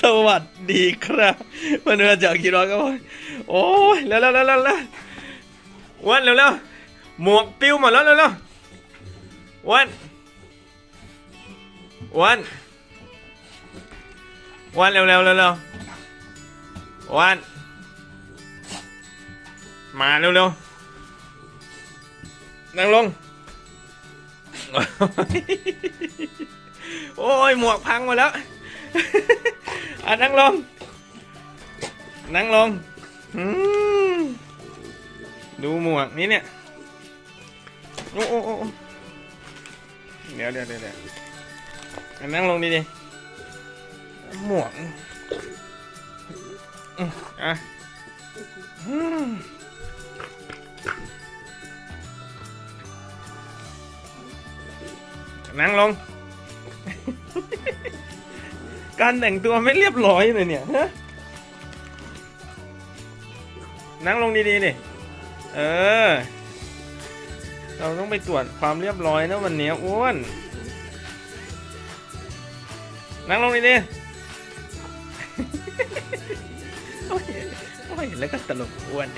สวัสดีครับเพื่อนมาจากกีร้อยก็บอกโอ้ยเร็วเร็วเร็วเร็ววันเร็วเร็วหมวกปิ้วหมดแล้วเร็วเร็ววันวันวันเร็วเร็วเร็วเร็ววันมาเร็วเร็วนั่งลง โอ้ยหมวกพังหมดแล้ว อะนั่งลง นั่งลงดูหมวกนี่เนี่ย โอ้โอ้เดี๋ยวเดี๋ยวเดี๋ยวเดี๋ยวอะนั่งลงดีดิหมวกอะนั่งลง การแต่งตัวไม่เรียบร้อยเลยเนี่ยฮะนั่งลงดีๆดิเออ เราต้องไปตรวจความเรียบร้อยนะวันนี้อ้วน นั่งลงดีๆโอ้ยโอ้ยแล้วก็ตลกอ้วน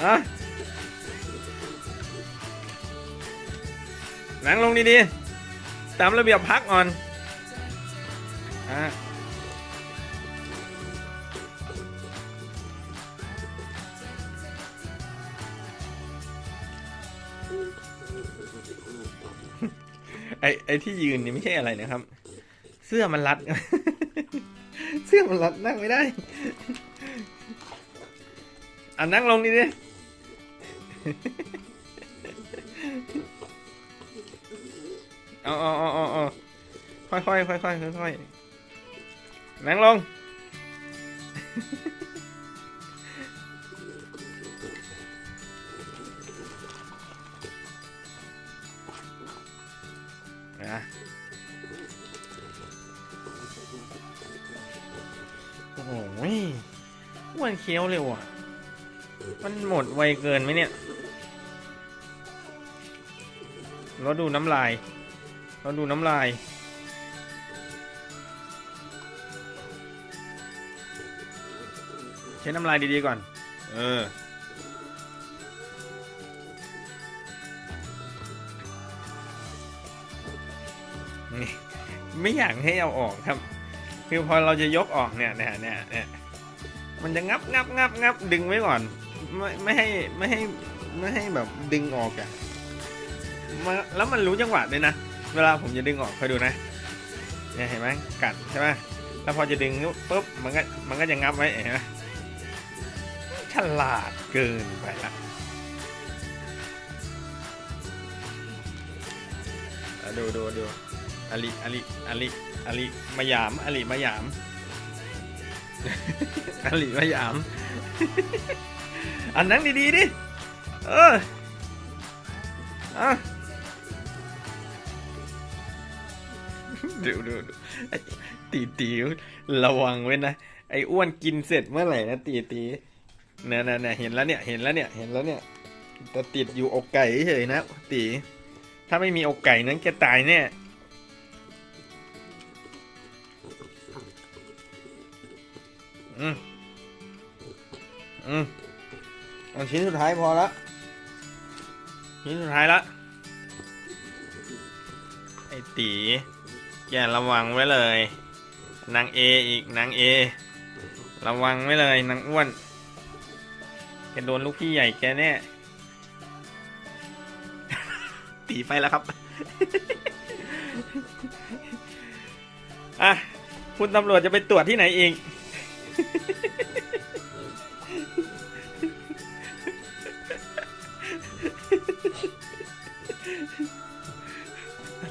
อะนั่งลงดีๆ ตามระเบียบพักก่อนอะไอไอที่ยืนนี่ไม่ใช่อะไรนะครับ เสื้อมันรัด เสื้อมันรัดนั่งไม่ได้อะนั่งลงดีดิ เอาเอาเอาเอาเอาค่อยค่อยค่อยค่อยค่อยค่อยๆนั่งลง นะโอ้โหอ้วนเคี้ยวเร็วอะ มันหมดไวเกินไหมเนี่ยเราดูน้ำลาย เราดูน้ำลาย ใช้น้ำลายดีๆก่อน เออนี่ไม่อยากให้เอาออกครับ คือพอเราจะยกออกเนี่ยเนี่ยเนี่ยเนี่ยมันจะงับงับงับงับดึงไว้ก่อน ไม่ไม่ให้ไม่ให้ไม่ให้แบบดึงออกอะมาแล้วมันรู้จังหวะด้วยนะ เวลาผมจะดึงออกคอยดูนะเนี่ยเห็นไหมกัดใช่ไหมแล้วพอจะดึงปุ๊บมันก็มันก็จะงับไว้เห็นไหมฉลาดเกินไปละดูดูดูอลิอลิอลิอลิมาหยามอลิมาหยามอลิมาหยาม อันนั่งดีๆดิ เอออะ ดูดูดูตีตีระวังไว้นะ ไอ้อ้วนกินเสร็จเมื่อไหร่นะตีตีเนี่ยเนี่ยเนี่ยเห็นแล้วเนี่ย เห็นแล้วเนี่ย เห็นแล้วเนี่ยแต่ติดอยู่อกไก่เฉยนะตี ถ้าไม่มีอกไก่นั้นแกตายแน่อืมอืมอันชิ้นสุดท้ายพอละชิ้นสุดท้ายละไอ้ตี แกระวังไว้เลย นางเออีกนางเอระวังไว้เลยนางอ้วนแกโดนลูกพี่ใหญ่แกแน่ตีไปแล้วครับอะคุณตำรวจจะไปตรวจที่ไหนอีก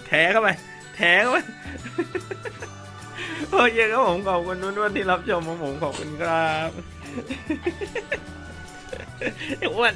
แท้เข้าไป แท้เข้าไปโอเคครับผมขอบคุณนุ่นๆที่รับชมของผมขอบคุณครับอ้วน